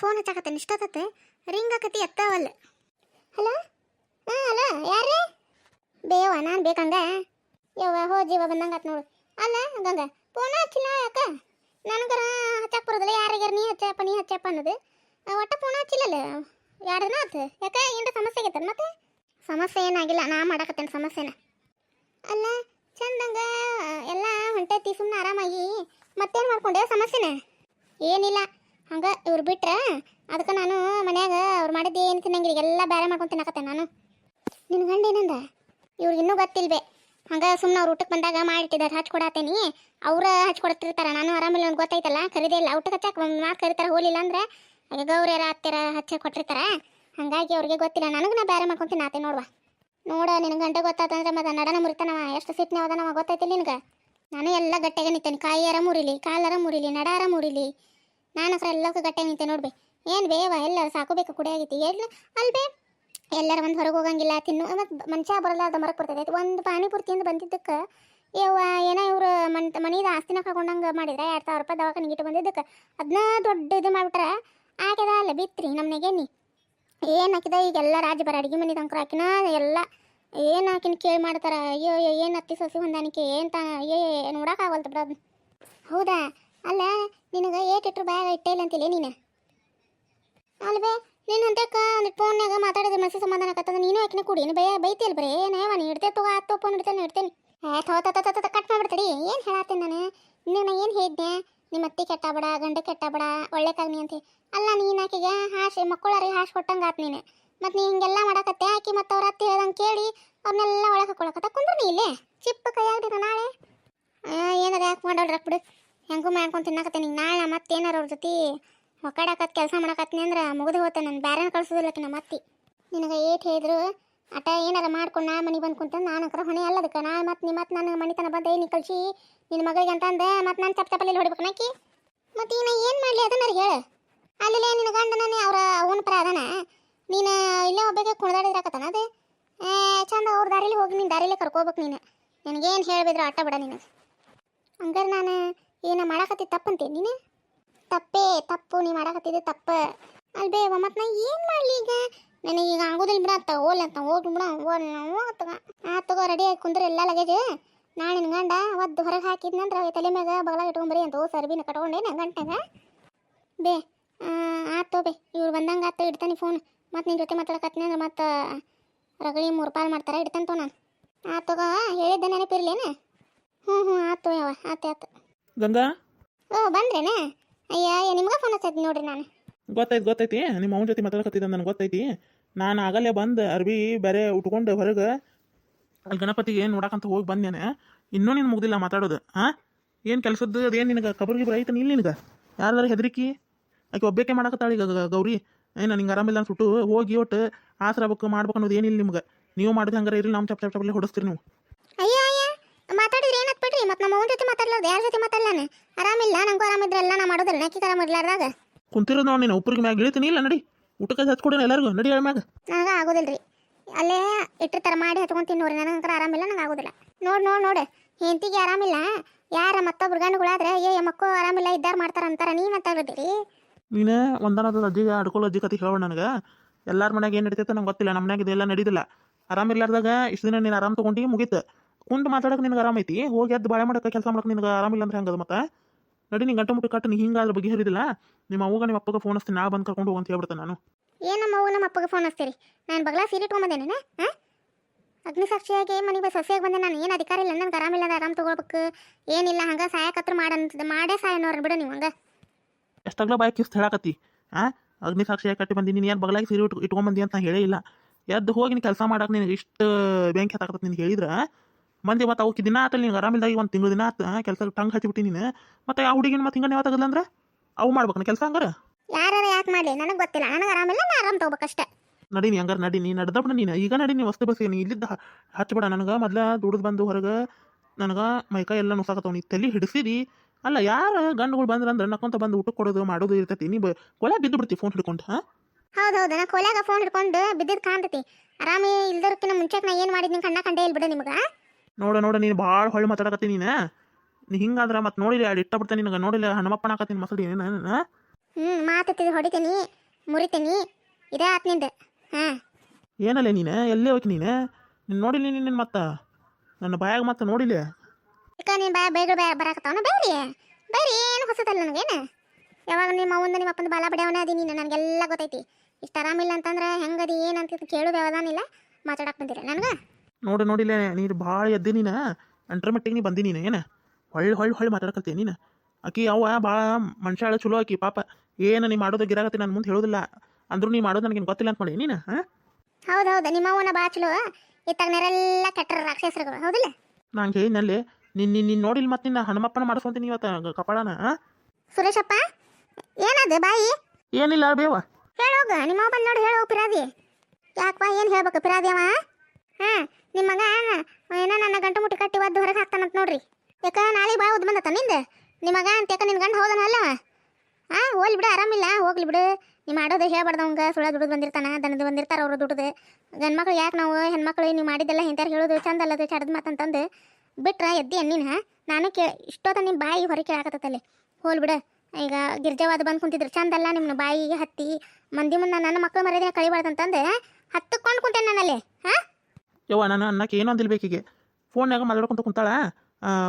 Phone ಹಚ್ಚಾಕತ್ತೇನೆ ಆಗತ್ತೆ ring ಆಕತಿ, ಎತ್ತಾವಲ್ಲ. Hello? ಹಾಂ, ಹಲೋ ಯಾರೇ ಬೇವ, ನಾನು ಬೇಕಂಗ ಯವ್ವ, ಹೋ, ಜೀವ ಬಂದಂಗ ಆತ್ ನೋಡು. ಅಲ್ಲ, ಗಂಗ ಫೋನ್ ಹಚ್ಚಿಲ್ಲ ಯಾಕ? ನನಗರ ಹಚ್ಚಕ್ ಬರೋದಿಲ್ಲ, ಯಾರಿಗಾರ ನೀ ಹಚ್ಚಪ್ಪ ನೀ ಹಚ್ಚಪ್ಪ ಅನ್ನೋದು. ಒಟ್ಟ ಫೋನ್ ಹಚ್ಚಿಲ್ಲಲ್ಲ? ಎರಡು ದಿನ ಆತು? ಯಾಕೆ, ಏನ್ರ ಸಮಸ್ಯೆ ಆಗೈತೆ ಮತ್ತೆ? ಸಮಸ್ಯೆ ಏನಾಗಿಲ್ಲ, ನಾ ಮಾಡಾಕತ್ತೇನೆ ಸಮಸ್ಯೆನ. ಅಲ್ಲ ಚಂದಂಗ ಎಲ್ಲ ಹೊಂಟೈತಿ ಸುಮ್ಮನೆ ಆರಾಮಾಗಿ. ಮತ್ತೇನು ಮಾಡ್ಕೊಂಡೆ, ಸಮಸ್ಯೆನ? ಏನಿಲ್ಲ. ಹಂಗ ಇವ್ರು ಬಿಟ್ರೆ ಅದಕ್ಕೆ ನಾನು ಮನ್ಯಾಗ ಅವ್ರು ಮಾಡಿದ್ದು ಏನು ತಿನ್ನಂಗಿಲ್ಲ ಎಲ್ಲ ಬೇರೆ ಮಾಡ್ಕೊಂಡು ತಿನ್ನಕತ್ತೆ ನಾನು. ನಿನ್ನ ಗಂಡ ಏನಂದ? ಇವ್ರಿಗೆ ಇನ್ನೂ ಗೊತ್ತಿಲ್ವೇ. ಹಂಗೆ ಸುಮ್ಮನೆ ಅವ್ರು ಊಟಕ್ಕೆ ಬಂದಾಗ ಮಾಡಿಟ್ಟಿದ್ದಾರೆ ಹಚ್ಕೊಡತ್ತೇನಿ ಅವ್ರ ಹಚ್ಕೊಡ್ತಿರ್ತಾರೆ ನಾನು ಆರಾಮಿಲ್ಲ ಒಂದು ಗೊತ್ತೈತಲ್ಲ ಕರೀದೇ ಇಲ್ಲ. ಊಟಕ್ಕೆ ಹಚ್ಚಕ್ಕೆ ಒಂದು ಮಾತು ಕರಿತಾರೆ, ಹೋಲಿಲ್ಲ ಅಂದ್ರೆ ಗೌರಿಯರ ಹತ್ತಿರ ಹಚ್ಚಿ ಕೊಟ್ಟಿರ್ತಾರೆ. ಹಂಗಾಗಿ ಅವ್ರಿಗೆ ಗೊತ್ತಿಲ್ಲ ನನಗೆ ನಾ ಬೇರೆ ಮಾಡ್ಕೊಂಡು ನಾತೆ ನೋಡುವ. ನೋಡ ನಿನ್ನ ಗಂಟೆ ಗೊತ್ತಾತಂದ್ರೆ ಮತ್ತೆ ನಡನ ಮುರಿತಾನವ, ಎಷ್ಟು ಸಿಟ್ನೆ ಅವದನವ ಗೊತ್ತೈತಿ ನಿನಗೆ. ನಾನು ಎಲ್ಲ ಗಟ್ಟೆಗೆ ನಿಂತೇನೆ ಕಾಯಿಯರ ಮುರಿಲಿ, ಕಾಲರ ಮುರಿಲಿ, ನಡಾರ ಮುರಿಲಿ. ನಾನು ಹತ್ರ ಎಲ್ಲಕ್ಕೂ ಗಟ್ಟೆ ನಿಂತೆ ನೋಡ್ಬೆ. ಏನು ಬೇವ ಎಲ್ಲ ಸಾಕೋಬೇಕು ಕುಡಿಯಾಗೈತಿ ಎಲ್ಲ ಅಲ್ಬೇ. ಎಲ್ಲರ ಒಂದು ಹೊರಗೆ ಹೋಗಂಗಿಲ್ಲ, ತಿನ್ನು. ಮತ್ತು ಮನುಷ್ಯ ಬರಲಾರ್ದ ಮರಕ್ಕೆ ಬರ್ತದೆ. ಒಂದು ಪಾನಿಪುರಿ ತಿಂದು ಬಂದಿದ್ದಕ್ಕೆ, ಯವ್ವ, ಏನೋ ಇವರು ಮನ್, ಮನೀದ ಆಸ್ತಿನ ಕಳ್ಕೊಂಡಂಗೆ ಮಾಡಿದ್ರೆ ಎರಡು ಸಾವಿರ ರೂಪಾಯಿ ದವಾಖಾನೆ ಇಟ್ಟು ಬಂದಿದ್ದಕ್ಕೆ. ಅದನ್ನ ದೊಡ್ಡ ಇದು ಮಾಡ್ಬಿಟ್ರೆ ಆಗ್ಯದ ಅಲ್ಲ, ಬಿತ್ರಿ ನಮ್ಮನೆಗೆ ನೀ ಏನು ಹಾಕಿದ ರಾಜ ಬರ ಅಡುಗೆ ಮನೆ ತಂಕ್ರ ಹಾಕಿನ ಎಲ್ಲ ಏನು ಹಾಕಿನ ಕೇಳಿ ಮಾಡ್ತಾರೆ? ಅಯ್ಯೋ ಏನು ಹತ್ತಿ ಸೊಸಿ ಹೊಂದಾಣಿಕೆ? ಏನು ತ ಏ ನೋಡೋಕ್ಕಾಗಲ್ತು ಬಿಡೋದು ಹೌದಾ? ಅಲ್ಲ, ನಿನಗೆ ಏಟಿಟ್ರು ಬ್ಯಾಗ ಇಟ್ಟೇ ಇಲ್ಲ ಅಂತಿಲ್ಲ, ನೀನು? ಅಲ್ವೇ ನೀನು ಅಂತೇಕ ಫೋನ್ಯಾಗ ಮಾತಾಡಿದ್ರೆ ಮೆಸೇಜ್ ಸಮಾಧಾನ ಆಕತ್ತದ, ನೀನು ಯಾಕಿನ ಕುಡಿ, ನೀನು ಬೈ ಬರೀ, ಏನು ಏನೇವ ನೀ ಇಡ್ತೇ ತಗೋ, ಆತ ಫೋನ್ ಇಡ್ತೇನೆ ಇಡ್ತೇನೆ ಏ ತೋ ತ ತ ತ ಕಟ್ ಮಾಡ್ಬಿಡ್ತಡಿ, ಏನು ಹೇಳತ್ತೇನೆ ನಾನು? ನೀನು ಏನು ಹೇಳಿದ್ನೆ? ನಿಮ್ಮ ಅತ್ತಿ ಕೆಟ್ಟ ಬೇಡ ಗಂಡ ಕೆಟ್ಟ ಒಳ್ಳೆ ಒಳ್ಳೆಕಾಗ್ನಿ ಅಂತ. ಅಲ್ಲ, ನೀನು ಆಕೆಗೆ ಹಾಶಿ, ಮಕ್ಕಳರಿಗೆ ಹಾಶ್ ಕೊಟ್ಟಂಗೆ ಆತ ನೀನು. ಮತ್ತು ನೀ ಹಿಂಗೆಲ್ಲ ಮಾಡಕತ್ತೆ, ಆಕಿ ಮತ್ತು ಅವ್ರ ಅತ್ತಿ ಹೇಳ್ದಂಗೆ ಕೇಳಿ ಅವ್ರನ್ನೆಲ್ಲ ಒಳಗೆ ಹಾಕೊಳಕತ್ತ ಕುಂದ್ರು ನೀ ಇಲ್ಲೇ? ಚಿಪ್ಪ ಕೈಯಾಗ್ದಿರ ನಾಳೆ? ಏನಾರ ಯಾಕೆ ಮಾಡೋಳ್ರಕ್ ಬಿಡು. ಹೆಂಗೂ ಮಾಡ್ಕೊಂಡು ತಿನ್ನಕತ್ತೆ ನಾಳೆ ಮತ್ತೆ ಏನಾರ ಅವ್ರ ಜೊತೆ ಒಕ್ಕಡಾಕತ್, ಕೆಲಸ ಮಾಡಕತ್ನಿ ಅಂದ್ರೆ ಮುಗಿದು ಹೋತೆ ನಾನು ಬೇರೆನ ಕಳ್ಸೋದಿಲ್ಲ ನಮ್ಮ ಅತ್ತಿ. ನಿನಗೆ ಏಟ್ ಹೇಳಿದ್ರು, ಅಟ ಏನಾರ ಮಾಡ್ಕೊಂಡು ನಾ ಮನೆ ಬಂದು ಕುಂತ ನಾನು ಅಂಕರ ಹೊಣೆ ಅಲ್ಲ ಅದಕ್ಕೆ ನಾ ಮತ್ತೆ ನಿಮ್ಮ ಮತ್ತೆ ನನ್ನ ಮನೆತನ ಬಂದೆ ನೀ ಕಳ್ಸಿ ನಿನ್ನ ಮಗಳಿಗೆ ಅಂತ ಅಂದೆ, ಮತ್ತೆ ನಾನು ಚಪ್ಪ ಚಪ್ಪಲ್ಲಿ ಹೊಡಿಬೇಕು ನಾಕಿ. ಮತ್ತೆ ಈಗ ಏನು ಮಾಡಲಿ ಅದನ್ನ ಹೇಳು. ಅಲ್ಲಿ ನಿನ್ನ ನಾನು ಅವ್ರ ಅವನ ಪರ ಅದಾನ. ನೀನು ಇಲ್ಲೇ ಒಬ್ಬಗೆ ಕುಣಿದಾಡಿದ್ರಾಕತ್ತಾನ ಅದು? ಚಂದ ಅವ್ರ ದಾರಿಲಿ ಹೋಗಿ ನೀನು ದಾರಿಲಿ ಕರ್ಕೋಬೇಕು ನೀನು. ನನಗೇನು ಹೇಳಿಬಿದ್ರು ಆಟ ಬಿಡ ನೀನು. ಹಂಗಾರೆ ನಾನು ಏನ ಮಾಡಾಕತ್ತಿ ತಪ್ಪಂತೆ ನೀನು? ತಪ್ಪೇ, ತಪ್ಪು, ನೀ ಮಾಡಾಕತ್ತಿದ್ದೆ ತಪ್ಪ. ಅಲ್ಬೇ ಮತ್ತೆ ನಾ ಏನು ಮಾಡಲಿ ಈಗ? ನನಗೆ ಈಗ ಆಗೋದಿಲ್ಲ ಬಿಡ ಅಂತ ಓಲ್ ಅಂತ ಹೋಗಿ ಬಿಡ ಹೋಗ್ತಗ ಆ, ತಗೋ ರೆಡಿ ಆಗಿ ಕುಂದ್ರೆ ಎಲ್ಲ ಲಗೇಜ್ ನಾನು ನಿನ್ ಗಂಡ ಒದ್ದು ಹೊರಗೆ ಹಾಕಿದ್ನಂದ್ರೆ ತಲೆ ಮ್ಯಾಗ ಬಗಲ ಇಟ್ಕೊಂಬರಿ ಅಂತ ಓ ಸರ್ಬಿನ ಕಟ್ಕೊಂಡೇನ ಗಂಟೆಗ ಬೇ ಆತೋ ಬೇ, ಇವ್ರು ಬಂದಂಗೆ ಆತ ಇಡ್ತಾನೆ ಫೋನ್ ಮತ್ತು ನಿನ್ನ ಜೊತೆ ಮಾತಾಡಕತ್ನಿ ಅಂದ್ರೆ ಮತ್ತೆ, ರಗಳಿ ಮೂರು ಮಾಡ್ತಾರ ಮಾಡ್ತಾರೆ, ಇಡ್ತಾನೆ ತೋ ನಾನು. ಆತೋಗ ಹೇಳಿದ್ದೆ ನೆನಪಿರ್ಲೇನ ಹ್ಞೂ ಹ್ಞೂ ಆತು ಯಾವ ಆತು ಆತು. ಗಂಗಾ? ಓ ಬಂದ್ರೇನ? ಅಯ್ಯ ನಿಮ್ಗೆ ಫೋನ್ ಹಚ್ಚೈತಿ ನೋಡ್ರಿ ನಾನು. ಗೊತ್ತೈತಿ ಗೊತ್ತೈತಿ ನಿಮ್ಮ ಅವನ ಜೊತೆ ಮಾತಾಡಕತ್ತಿದ್ದ ನನಗೆ ಗೊತ್ತೈತಿ ನಾನು ಆಗಲ್ಲೇ ಬಂದು ಅರ್ಬಿ ಬೇರೆ ಉಟ್ಕೊಂಡು ಹೊರಗೆ ಅಲ್ಲಿ ಗಣಪತಿಗೆ ಏನು ನೋಡಕಂತ ಹೋಗಿ ಬಂದೇನೆ. ಇನ್ನೂ ನೀನು ಮುಗ್ದಿಲ್ಲ ಮಾತಾಡೋದು ಹಾಂ ಏನು ಕೆಲಸದ್ದು ಅದೇನು ನಿನಗೆ? ಗಿಬ್ರ ಐತೆ ನಿಲ್ ನಿನಗೆ? ಯಾರು ಹೆದರಿಕಿ? ಆಕೆ ಒಬ್ಬೇಕೆ ಮಾಡಕತ್ತಾಳ ಈಗ ಗೌರಿ. ಏನು ನಿಂಗೆ ಆರಾಮಿಲ್ಲ ಅನ್ಸುಟ್ಟು ಸುಟ್ಟು ಹೋಗಿ ಒಟ್ಟು ಆಸರ ಬೇಕು ಮಾಡ್ಬೇಕು ಅನ್ನೋದು ಏನಿಲ್ಲ ನಿಮ್ಗೆ. ನೀವು ಮಾಡಿದ ಹಂಗಾರೆ ಇರಲಿ ನಮ್ಮ ಚಪ್ ಚಪ್ ಚಪ್ಪಲ್ಲಿ ಹೊಡಿಸ್ತೀರಿ ನೀವು ಅಯ್ಯ ಅಯ್ಯ ಮಾತಾಡಿದ್ರೆ ಏನತ್ ಬಿಡ್ರಿ ಮತ್ತೆ ನಮ್ಮ ಅವನ ಜೊತೆ ಮಾತಾಡ್ಲಾರ್ದು ಯಾರ ಜೊತೆ ಮಾತಾಡ್ಲಾನೆ? ಆರಾಮಿಲ್ಲ ನಂಗೂ ಆರಾಮಿದ್ರಲ್ಲ ನಾ ಮಾಡೋದಿಲ್ಲ ನಾಕಿ ತರ ಮಾಡ್ಲಾರ್ದಾಗ? ಕುಂತಿರೋದು ನೋಡಿ ನೀನು ಉಪ್ಪರಿಗೆ ಮ್ಯಾಗ ಇಳಿತೀನಿ ಇಲ್ಲ ನಡಿ. ಊಟಕ್ಕೆ ಹಚ್ಕೊಡೇನ ಎಲ್ಲರಿಗೂ ನಡಿ ಹೇಳ ಮ್ಯಾಗ. ನನಗೆ ಆಗೋದಿಲ್ರಿ. ಅಲ್ಲೇ ತರ ಮಾಡಿ ಹತ್ಕೊಂಡು ತಿನ್ನೋರಿ ಆರಾಮ ಆರಾಮಿಲ್ಲ ನಂಗೆ ಆಗೋದಿಲ್ಲ. ನೋಡಿ ನೋಡಿ ನೋಡಿ. ಹೆಂಡತಿಗೆ ಆರಾಮಿಲ್ಲ ಯಾರ ಮತ್ತೊಬ್ರು ಗಂಡುಗಳಾದ್ರೆ ಏ ಮಕ್ಕಳು ಆರಾಮಿಲ್ಲ ಇದ್ದಾರ ಮಾಡ್ತಾರ ಅಂತಾರ ನೀ ಹೇಳಿದ್ರಿ? ನೀನು ಒಂದನದ ಅಜ್ಜಿಗೆ ಅಡ್ಕೊಳ್ಳೋ ಅಜ್ಜಿ ಕತೆ ಹೇಳೋಣ ನನಗೆ. ಎಲ್ಲಾರ ಮನ್ಯಾಗ ಏನು ನಡೀತೈತೆ ನಂಗೆ ಗೊತ್ತಿಲ್ಲ ನಮ್ಮ ಮನ್ಯಾಗ ಇದೆಲ್ಲ ನಡೀದಿಲ್ಲ. ಆರಾಮಿಲ್ಲಾರ್ದಾಗ ಇಷ್ಟು ದಿನ ನೀನು ಆರಾಮ್ ತೊಗೊಂಡು ಮುಗೀತು. ಕುಂತು ಮಾತಾಡಕ್ಕೆ ನಿನಗೆ ಆರಾಮೈತಿ ಹೋಗಿ ಎದ್ದು ಬಾಳೆ ಮಾಡಕ್ಕೆ ಕೆಲಸ ಮಾಡಕ್ಕೆ ನಿನಗೆ ಆರಾಮಿಲ್ಲ ಅಂದ್ರೆ ಹಂಗದ ಮತ್ತೆ? ನಡಿ ನೀನು ಗಂಟೆ ಮುಟ್ಟು ಕಟ್ಟು ನೀ ಅದ್ರ ಬಗ್ಗೆ ಹರಿದಿಲ್ಲ ನಿಮ್ಮ ಅವ್ಗ ನಿಮ್ಮ ಅಪ್ಪಗೆ ಫೋನ್ ಹಚ್ತೀನಿ. ನಾ ಬಂದು ಕರ್ಕೊಂಡು ಹೋಗಂತ ಹೇಳ್ಬಿಡ್ತೇನೆ ನಾನು. ಏನು ನಮ್ಮ ಅವ್ವ ನಮ್ಮ ಅಪ್ಪಗೆ ಫೋನ್ ಹಚ್ತೀರಿ? ನಾನು ಬಗ್ಲಾ ಸೀರೆ ಹಾಂ ಅಗ್ನಿಸಾಕ್ಷಿಯಾಗಿ ಮನೆಗೆ ಸೊಸೆಯಾಗಿ ಬಂದೆ ನಾನು. ಏನು ಅಧಿಕಾರ ಇಲ್ಲ ನನಗೆ ಆರಾಮಿಲ್ಲ ಇಲ್ಲ ಆರಾಮ್ ತೊಗೊಳ್ಬೇಕು. ಏನಿಲ್ಲ ಹಂಗೆ ಸಾಯಕತ್ರ ಮಾಡಂತ ಮಾಡೇ ಸಾಯ ನೋಡ್ರಿ ಬಿಡು ನೀವು ಹಂಗೆ. ಎಷ್ಟಾಗ್ಲೋ ಬಾಯ್ ಕಿಸ್ ಹೇಳಕತ್ತಿ ಹಾಂ ಅಗ್ನಿ ಸಾಕ್ಷಿಯಾಗಿ ಕಟ್ಟಿ ಬಂದಿ ನೀನು ಏನು ಬಗ್ಲಾಗಿ ಸೀರೆ ಇಟ್ಕೊಂಬಂದಿ ಅಂತ ಹೇಳೇ ಇಲ್ಲ. ಎದ್ದು ಹೋಗಿ ನೀನು ಕೆಲಸ ಮಾಡಕ್ಕೆ ನಿನಗೆ ಇಷ್ಟು ಬೆಂಕಿ ಹತ್ತಾಕತ್ತ ನಿನಗೆ ಹೇಳಿದ್ರೆ ಮಂದಿ ಮತ್ತೆ ಅವಕ್ಕೆ ದಿನ ಆತಲ್ಲಿ ನಿಂಗೆ ಆರಾಮಿಲ್ದಾಗಿ ಒಂದು ತಿಂಗಳು ದಿನ ಆತ ಕೆಲಸ ಟಂಗ್ ಹಚ್ಚಿಬಿಟ್ಟು ನೀನು. ಮತ್ತೆ ಆ ಹುಡುಗಿನ ಮತ್ತೆ ಹಿಂಗೆ ಯಾವ ಅಂದ್ರೆ ಅವು ಮಾಡ್ಬೇಕು ಕೆಲಸ ಹಂಗಾರ? ಯಾರು ಯಾಕೆ ಮಾಡಲಿ? ನನಗೆ ಗೊತ್ತಿಲ್ಲ. ನನಗೆ ಆರಾಮಿಲ್ಲ ನಾ ಆರಾಮ್ ತೊಗೋಬೇಕಷ್ಟೇ. ನಡಿ ನೀ ಹಂಗಾರೆ ನಡಿ. ನೀ ನಡ್ದಬಿಡ ನೀನು. ಈಗ ನಡಿ ನೀ ವಸ್ತು ಬಸ್ಸಿಗೆ ನೀ ಇಲ್ಲಿದ್ದ ಹಚ್ಚಬೇಡ ನನಗೆ. ಮೊದಲ ದುಡಿದು ಬಂದು ಹೊರಗೆ ನನಗೆ ಮೈಕೈ ಎಲ್ಲ ನುಸಾಕತ್ತವ. ನೀ ತಲೆ ಹಿಡಿಸಿದಿ. ಅಲ್ಲ ಯಾರು ಗಂಡುಗಳು ಬಂದ್ರೆ ಅಂದ್ರೆ ನಕ್ಕಂತ ಬಂದು ಊಟಕ್ಕೆ ಕೊಡೋದು ಮಾಡೋದು ಇರ್ತೈತಿ. ನೀ ಕೊಲೆ ಬಿದ್ದು ಬಿಡ್ತಿ ಫೋನ್ ಹಿಡ್ಕೊಂಡು ಹಾಂ? ಹೌದು ಹೌದು ನಾ ಫೋನ್ ಹಿಡ್ಕೊಂಡು ಬಿದ್ದಿದ್ದು ಕಾಣ್ತೈತಿ. ಆರಾಮಿ ಇಲ್ದರ್ಕಿನ ಮುಂಚೆಗೆ ನಾ ಏನು ಮಾಡಿದ್ನಿ ಕಣ್ಣ ಕಂಡೇ ಇಲ್ಲ ನಿಮ್ಗೆ ನೋಡ ನೋಡ ನೀನು ಭಾಳ ಹೊಳ್ಳಿ ಮಾತಾಡಕತ್ತಿ ನೀನು. ನೀ ಹಿಂಗಾದ್ರೆ ಮತ್ತೆ ನೋಡಿಲ್ಲ ಅಲ್ಲಿ ಇಟ್ಟ ಬಿಡ್ತೇನೆ ನಿನಗೆ. ನೋಡಿಲ್ಲ ಹನುಮಪ್ಪನ ಹಾಕತ್ತೀನಿ ಮಸಡಿ ನಾನು ಹ್ಞೂ ಮಾತತ್ತಿದ್ದು ಹೊಡಿತೀನಿ ಮುರಿತೀನಿ. ಇದೇ ಆತ್ ನಿಂದು. ಹಾಂ. ಏನಲ್ಲ ನೀನು? ಎಲ್ಲೇ ಹೋಗಿ ನೀನು? ನೀನು ನೋಡಿಲ್ಲ ನೀನು ಮತ್ತೆ? ನನ್ನ ಬಾಯಾಗ ಮತ್ತೆ ನೋಡಿಲ್ಲ? ಅಕ್ಕ ನೀನು ಬಾಯ ಬೇಗ ಬೇ ಬರಾಕತ್ತಾವನ ಬೈರಿ. ಬೈರಿ ಏನು ಹೊಸದಲ್ಲ ನನಗೇನು ಯಾವಾಗ ನಿಮ್ಮ ಅವ್ವಂದ ನಿಮ್ಮ ಅಪ್ಪನ ಬಾಲ ಬಡಿಯವನೇ ಅದಿ ನೀನು ನನಗೆಲ್ಲ ಗೊತ್ತೈತಿ. ಇಷ್ಟು ಆರಾಮಿಲ್ಲ ಅಂತಂದ್ರೆ ಹೆಂಗದಿ ಏನಂತ ಕೇಳೋದು ಯಾವ್ದಾನಿಲ್ಲ ಮಾತಾಡಕ್ಕೆ ಬಂದಿರ. ನನಗೆ? ನೋಡು ನೋಡಿಲ್ಲ ನೀನು ಭಾಳ ಎದ್ದಿ ನೀನು. ಅಂಟ್ರ ಮಟ್ಟಿಗೆ ನೀ ಬಂದಿ ನೀನು ಏನು? ಹೊಳ್ಳಿ ಹೊಳ್ಳಿ ಹೊಳ್ಳಿ ಮಾತಾಡಕತ್ತೀನಿ ನೀನು. ಆಕಿ ಅವ ಭಾಳ ಮನುಷ್ಯಾಳ ಚಲೋ ಆಕಿ ಪಾಪ. ಏನು ನೀ ಮಾಡೋದು ಗಿರಾಗತ್ತೆ ನಾನು ಮುಂದೆ ಹೇಳೋದಿಲ್ಲ. ಅಂದ್ರೂ ನೀ ಮಾಡೋದು ನನಗೇನು ಗೊತ್ತಿಲ್ಲ ಅಂತ ಮಾಡಿ ನೀನು ಹಾಂ? ಹೌದು ಹೌದು. ನಿಮ್ಮ ಅವ್ವನ ಬಾ ಚಲೋ. ಇತ್ತಾಗ ನೆರೆಲ್ಲ ಕೆಟ್ಟರ ರಾಕ್ಷಸರುಗಳು ಹೌದಿಲ್ಲ? ನಂಗೆ ಹೇಳಿನಲ್ಲಿ ನಿನ್ನ ನಿನ್ನ ನೋಡಿಲ್ಲ ಮತ್ತೆ ನಿನ್ನ ಹನುಮಪ್ಪನ ಮಾಡಿಸ್ಕೊಂತೀನಿ ಇವತ್ತು ಕಪಾಳನ ಸುರೇಶಪ್ಪ ಏನದು ಬಾಯಿ? ಏನಿಲ್ಲ ಬೇವ. ಹೇಳೋಗ ನಿಮ್ಮ ಬಂದು ನೋಡಿ ಹೇಳೋ ಪಿರಾದಿ. ಯಾಕಪ್ಪ ಏನು ಹೇಳ್ಬೇಕು ಪಿರಾದಿ ಅವ? ಹಾಂ ನಿಮ್ಮ ಮಗ, ಏನೋ ನನ್ನ ಗಂಟು ಮುಟ್ಟಿ ಕಟ್ಟಿ ಒದ್ದು ಹೊರಗೆ ಹಾಕ್ತಾನಂತ ನೋಡ್ರಿ. ಯಾಕ ನಾಳೆ ಭಾಳ ಉದ್ದು ಬಂದತ್ತ ನಿಂದ? ನಿಮ್ಮ ಮಗ ಅಂತ ಯಾಕ ನಿನ್ನ ಗಂಡ ಹೋದನಲ್ಲ? ಹಾಂ ಹೋಗ್ಲಿ ಬಿಡು, ಆರಾಮಿಲ್ಲ, ಹೋಗ್ಲಿ ಬಿಡು. ನೀ ಮಾಡೋದು ಹೇಳ್ಬಾರ್ದು ಅವಂಗ ಸುಳ್ಳ ದುಡ್ದು ಬಂದಿರ್ತಾನ ದನದ ಬಂದಿರ್ತಾರ ಅವ್ರು ದುಡ್ದು. ಗಂಡ್ಮಕ್ಳು ಯಾಕೆ ನಾವು ಹೆಣ್ಮಕ್ಳು, ನೀವು ಮಾಡಿದ್ದೆಲ್ಲ ಹೆಂತಾರ ಹೇಳೋದು ಚಂದ ಅಲ್ಲದು ಚಡದ್ ಮಾತಂತಂದು ಬಿಟ್ರ ಎದ್ದಿ ಅನ್ನಿನ. ನಾನು ಕೇ ಇಷ್ಟೊತ್ತ ನಿಮ್ಮ ಬಾಯಿ ಹೊರಗೆ ಕೇಳಾಕತ್ತಲ್ಲಿ ಹೋಲ್ ಬಿಡು. ಈಗ ಗಿರ್ಜಾವಾದ ಬಂದು ಕುಂತಿದ್ರು ಚಂದಲ್ಲ ನಿಮ್ಮ ಬಾಯಿಗೆ ಹತ್ತಿ. ಮಂದಿ ಮುಂದೆ ನನ್ನ ಮಕ್ಕಳು ಮರ್ಯಾದೆ ಕಳಿಬಾರ್ದಂತಂದು ಹತ್ತುಕೊಂಡು ಕುಂತೇನೆ ನಾನಲ್ಲಿ ಹಾಂ ಯವ್ವ, ನಾನು ಅನ್ನಕ್ಕೆ ಏನೋ ಅಂದಿಲ್ಲ ಬೇಕಿಗೆ? ಫೋನ್ಯಾಗ ಮಾತಾಡ್ಕೊಂತ ಕುಂತಾಳ.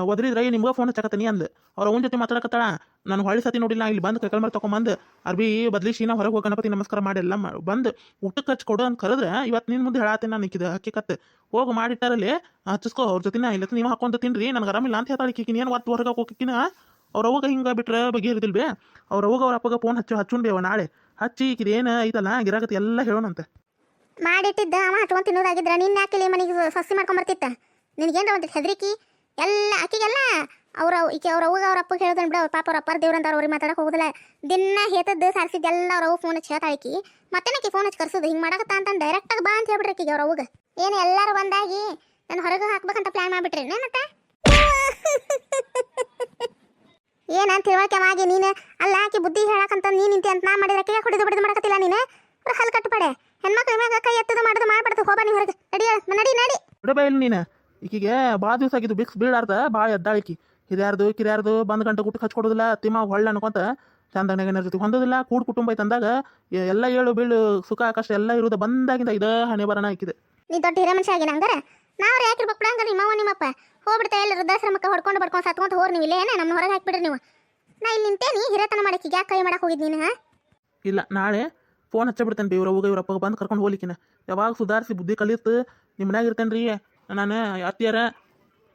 ಒದ್ರಿದ್ರೆ ನಿಮ್ಗೆ ಫೋನ್ ಹಚ್ಚಕತ್ತೀನಿ ಅಂದು. ಅವ್ರ ಅವನ ಜೊತೆ ಮಾತಾಡಕತ್ತಾಳ. ನಾನು ಹೊಳ್ಳಿ ಸತಿ ನೋಡಿಲ್ಲ, ಇಲ್ಲಿ ಬಂದು ಕೈಕಲ್ ಮೇಲೆ ತೊಗೊಂಬಂದು ಅರ್ಬಿ ಬದ್ಲಿಸಿ ನಾ ಹೊರಗೆ ಹೋಗಿ ಗಣಪತಿ ನಮಸ್ಕಾರ ಮಾಡಿ ಎಲ್ಲ ಬಂದು ಊಟಕ್ಕೆ ಹಚ್ಚಿ ಕೊಡು ಅಂತ ಕರೆದ್ರೆ ಇವತ್ತು ನಿನ್ನ ಮುಂದೆ ಹೇಳತ್ತೀನಿ ನಾನು ಇಕ್ಕಿದ ಹಕ್ಕಿಕತ್ತು ಹೋಗಿ ಮಾಡಿಟ್ಟಾರಲ್ಲಿ ಹಚ್ಚಿಸ್ಕೋ ಅವ್ರ ಜೊತೆನ ಇಲ್ಲ ನೀವು ಹಾಕೊಂಡು ತಿನ್ರಿ, ನನಗೆ ಆರಾಮಿಲ್ಲ ಅಂತ ಹೇಳ್ತಾಳೆ ಈಕಿನ ಏನು ಒತ್ತು ಹೊರಗೆ ಹೋಗಿಕ್ಕಿನ? ಅವ್ರ ಅವಾಗ ಹಿಂಗೆ ಬಿಟ್ರೆ ಬಗ್ಗೆ ಬೇ ಅವ್ರ ಅವಾಗ ಅವ್ರ ಅಪ್ಪಗೆ ಫೋನ್ ಹಚ್ಚು, ಹಚ್ಚುನ್ ಬೇವ ನಾಳೆ. ಹಚ್ಚಿ ಏನು ಐತಲ್ಲ ಗಿರಾಕತಿ ಎಲ್ಲ ಹೇಳೋಣಂತೆ. ಮಾಡಿಟ್ಟಿದ್ದ, ಅವ ಹಚ್ಕೊಂಡು ತಿನ್ನೋದಾಗಿದ್ರ ನಿನ್ನ ಯಾಕೆ ಮನೆಗೆ ಸೊಸಿ ಮಾಡ್ಕೊಂಬರ್ತಿತ್ತ ನಿನಗೇನ್ರ ಒಂದು ಹೆದರಿಕಿ? ಎಲ್ಲ ಆಕಿಗೆಲ್ಲ ಅವ್ರ ಈಕೆ ಅವ್ರ ಅವ್ಗ ಅವ್ರ ಅಪ್ಪಗೆ ಹೇಳ್ದನ್ ಬಿಡ, ಅವ್ರ ಪಾಪ ಅವ್ರ ಅಪ್ಪರ ದೇವ್ರಂತ ಅವ್ರಿಗೆ ಮಾತಾಡಕ್ಕೆ ಹೋಗುದಿಲ್ಲ. ದಿನ ಹೇತದ್ದು ಸಾರಿಸಿದ್ದೆಲ್ಲ ಅವ್ರ ಅವು ಫೋನ್ ಹಚ್ಚಿ ಹೇಳ್ತಾಳಿಕಿ. ಮತ್ತೆನಕ್ಕೆ ಫೋನ್ ಹಚ್ಚಿ ಕರ್ಸೋದು? ಹಿಂಗೆ ಮಾಡಕತ್ತ ಅಂತ ಡೈರೆಕ್ಟಾಗಿ ಬಾ ಅಂತ ಹೇಳ್ಬಿಡ್ರಿ ಆಕಿಗೆ ಅವ್ರ ಅವ್ಗ ಏನು ಎಲ್ಲರೂ ಬಂದಾಗಿ ನಾನು ಹೊರಗೆ ಹಾಕ್ಬೇಕಂತ ಪ್ಲಾನ್ ಮಾಡ್ಬಿಟ್ರಿ ಮತ್ತೆ? ಏನಂತ ತಿಳ್ವಳಿಕೆವಾಗಿ ನೀನು? ಅಲ್ಲ ಆಕಿ ಬುದ್ಧಿ ಹೇಳಕಂತ ನೀನು ನಿಂತಿ ಅಂತ ನಾ ಮಾಡಿದ್ರೆ ಆಕೆಗೆ ಹೊಡೆದು, ಬಡಿದು ಮಾಡಕತ್ತಿಲ್ಲ ನೀನು? ಹಲ್ ಕಟ್ಟುಪಡೆ ಹೆಣ್ಮಕ್ಳ ಮ್ಯಾಗ ಕೈ ಎತ್ತದು ಮಾಡೋದು ಮಾಡ್ಬಾರ್ದು. ಹೋಗ ನೀವು ಹೊರಗೆ. ನಡಿ ನಡಿ ನಡಿ. ಬಿಡಬೇ ಇಲ್ಲಿ ನೀನು. ಈಕಿಗೆ ಭಾಳ ದಿವಸ ಆಗಿದ್ದು ಬಿಕ್ಸ್ ಬೀಳಾರ್ದ. ಭಾಳ ಎದ್ದಾಳಿಕಿ ಹಿರಿಯಾರ್ದು ಕಿರಿಯಾರ್ದು ಬಂದು ಗಂಟೆ ಊಟಕ್ಕೆ ಹಚ್ಕೊಡೋದಿಲ್ಲ ತಿಮ್ಮ ಹೊಳ್ಳ ಅನ್ಕೊಂತ ಚಂದನಾಗ ಜೊತೆ ಹೊಂದೋದಿಲ್ಲ. ಕೂಡ್ ಕುಟುಂಬ ಐತೆ ಅಂದಾಗ ಎಲ್ಲ ಏಳು ಬೀಳು ಸುಖ ಆಕಾಶ ಎಲ್ಲ ಇರೋದು ಬಂದಾಗಿಂದ ಇದ ಹಣೆ ಬರಣ ಹಾಕಿದೆ ನೀ ದೊಡ್ಡ ಹಿರೇ ಮನುಷ್ಯ ಆಗಿನ ಹಂಗಾರ? ನಾವ್ರ ಯಾಕಿರ್ಬೇಕು ಬಿಡಂಗ ನಿಮ್ಮವ ನಿಮ್ಮಪ್ಪ. ಹೋಗ್ಬಿಡ್ತಾ ಎಲ್ಲ ವೃದ್ಧಾಶ್ರಮಕ್ಕೆ ಹೊಡ್ಕೊಂಡು ಬಡ್ಕೊಂಡು ಸತ್ಕೊಂತ ಹೋರ್ ನೀವು ಇಲ್ಲೇ ಏನೇ ನಮ್ಮ ಹೊರಗೆ ಹಾಕ್ಬಿಡ್ರಿ ನೀವು. ನಾ ಇಲ್ಲಿ ನಿಂತೇನಿ. ಹಿರೇತನ ಮಾಡಕ್ಕೆ ಯಾಕೆ ಕೈ ಮಾಡಕ್ಕೆ ಹೋಗಿದ್ದೀನಿ ಹಾ? ಇಲ್ಲ ನಾಳೆ ಫೋನ್ ಹಚ್ಚಬಿಡ್ತೇನೆ ರೀ ಇವ್ರ ಇವ್ರ ಅಪ್ಪಗೆ ಬಂದು ಕರ್ಕೊಂಡು ಹೋಗ್ಲಿಕ್ಕಿನ ಯಾವಾಗ ಸುಧಾರಿಸಿ ಬುದ್ಧಿ ಕಲಿತು ನಿಮ್ಮ ಮನ್ಯಾಗ ಇರ್ತೇನೆ ರೀ ನಾನು ಅತ್ತಿಯಾರ,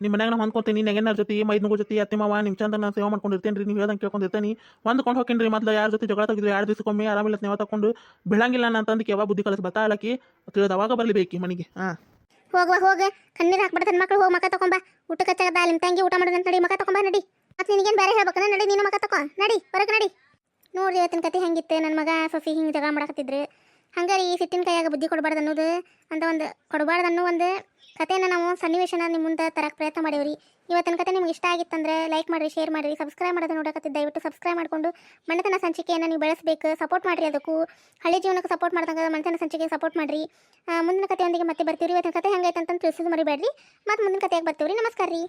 ನಿಮ್ಮ ಮನ್ಯಾಗ ನಾನು ಹೊಂದ್ಕೊತೀನಿ ಜೊತೆ ಮೈದ್ನಗು ಜೊತೆ, ಅತ್ತಿ ಮಾವ ನಿಮ್ಮ ಚಂದ ನಾನು ಸೇವೆ ಮಾಡ್ಕೊಂಡಿರ್ತೇನೆ ರೀ ನೀವು ಹೇಳ್ದಂಗೆ ಕೇಳ್ಕೊಂಡಿರ್ತೇನೆ ಹೊಂದ್ಕೊಂಡು ಹೋಗ್ತೀನಿ ರೀ ಮೊದಲು ಯಾರ ಜೊತೆ ಜಗಳ ತೆಗೆದು ಎರಡು ದಿವಸಕ್ಕೊಮ್ಮೆ ಆರಾಮಿಲ್ಲ ನೀವು ತಕೊಂಡು ಬೀಳಂಗಿಲ್ಲ ನಾನು ಅಂತಂದಕ್ಕೆ ಯಾವಾಗ ಬುದ್ಧಿ ಕಲಿಸಿ ಬತ್ತಾ ಹಾಕಿ ತಿಳಿದು ಅವಾಗ ಬರಲಿ ಬೇಕಿ ಮನೆಗೆ. ಹಾಂ. ಹೋಗುವ ಹೋಗ, ಕಣ್ಣೀರು ಹಾಕ್ಬಿಡ್ತಾನೆ ಮಕ್ಕಳು ಹೋಗಿ ಮಕ ತಗೊಂಬ ಊಟ ಕಚ್ಚಾಗದ ನಿಮ್ಮ ತಂಗಿ ಊಟ ಮಾಡೋದಂತ ನಡಿ, ಮಕ ತಗೊಂಬ ನಡಿ. ಮತ್ತೆ ನಿನಗೇನು ಬೇರೆ ಹೇಳ್ಬೇಕಂದ್ರೆ ನಡಿ, ನೀನು ಮಕ ತಕೋ, ನಡಿ, ಹೊರಗೆ ನಡಿ. ನೋಡ್ರಿ ಇವತ್ತಿನ ಕತೆ ಹೆಂಗಿತ್ತು ನನ್ನ ಮಗ ಸೊಸಿ ಹಿಂಗೆ ಜಗಳ ಮಾಡಕತ್ತಿದ್ರು. ಹಂಗಾರೆ ಈ ಸಿಟ್ಟಿನ ಕೈಯಾಗ ಬುದ್ಧಿ ಕೊಡಬಾರ್ದು ಅನ್ನೋದು ಅಂತ ಒಂದು ಕೊಡಬಾರ್ದು ಅನ್ನೋ ಒಂದು ಕಥೆನ ನಾವು ಸನ್ನಿವೇಶನ ನಿಮ್ಮ ಮುಂದೆ ತರಕ್ಕೆ ಪ್ರಯತ್ನ ಮಾಡೀವ್ರಿ. ಇವತ್ತಿನ ಕತೆ ನಿಮ್ಗೆ ಇಷ್ಟ ಆಗಿತ್ತಂದ್ರೆ ಲೈಕ್ ಮಾಡಿರಿ ಶೇರ್ ಮಾಡಿರಿ ಸಬ್ಸ್ಕ್ರೈಬ್ ಮಾಡೋದು ನೋಡಕತ್ತಿದ್ದ ದಯವಿಟ್ಟು ಸಬ್ಸ್ಕ್ರೈಬ್ ಮಾಡಿಕೊಂಡು ಮನೆತನ ಸಂಚಿಕೆಯನ್ನು ನೀವು ಬೆಳೆಸಬೇಕು. ಸಪೋರ್ಟ್ ಮಾಡಿರಿ ಅದಕ್ಕೂ. ಹಳ್ಳಿ ಜೀವನಕ್ಕೆ ಸಪೋರ್ಟ್ ಮಾಡ್ದಂಗೆ ಮನೆತನ ಸಂಚಿಕೆಗೆ ಸಪೋರ್ಟ್ ಮಾಡಿರಿ. ಮುಂದಿನ ಕಥೆಯೊಂದಿಗೆ ಮತ್ತೆ ಬರ್ತೀವಿ ಇವತ್ತಿನ ಕತೆ ಹೆಂಗೈತೆ ಅಂತ ತಿಳಿಸೋದು ಮರಿಬೇಡ್ರಿ. ಮತ್ತೆ ಮುಂದಿನ ಕತೆಯಾಗಿ ಬರ್ತೀವಿ ನಮಸ್ಕಾರ ರೀ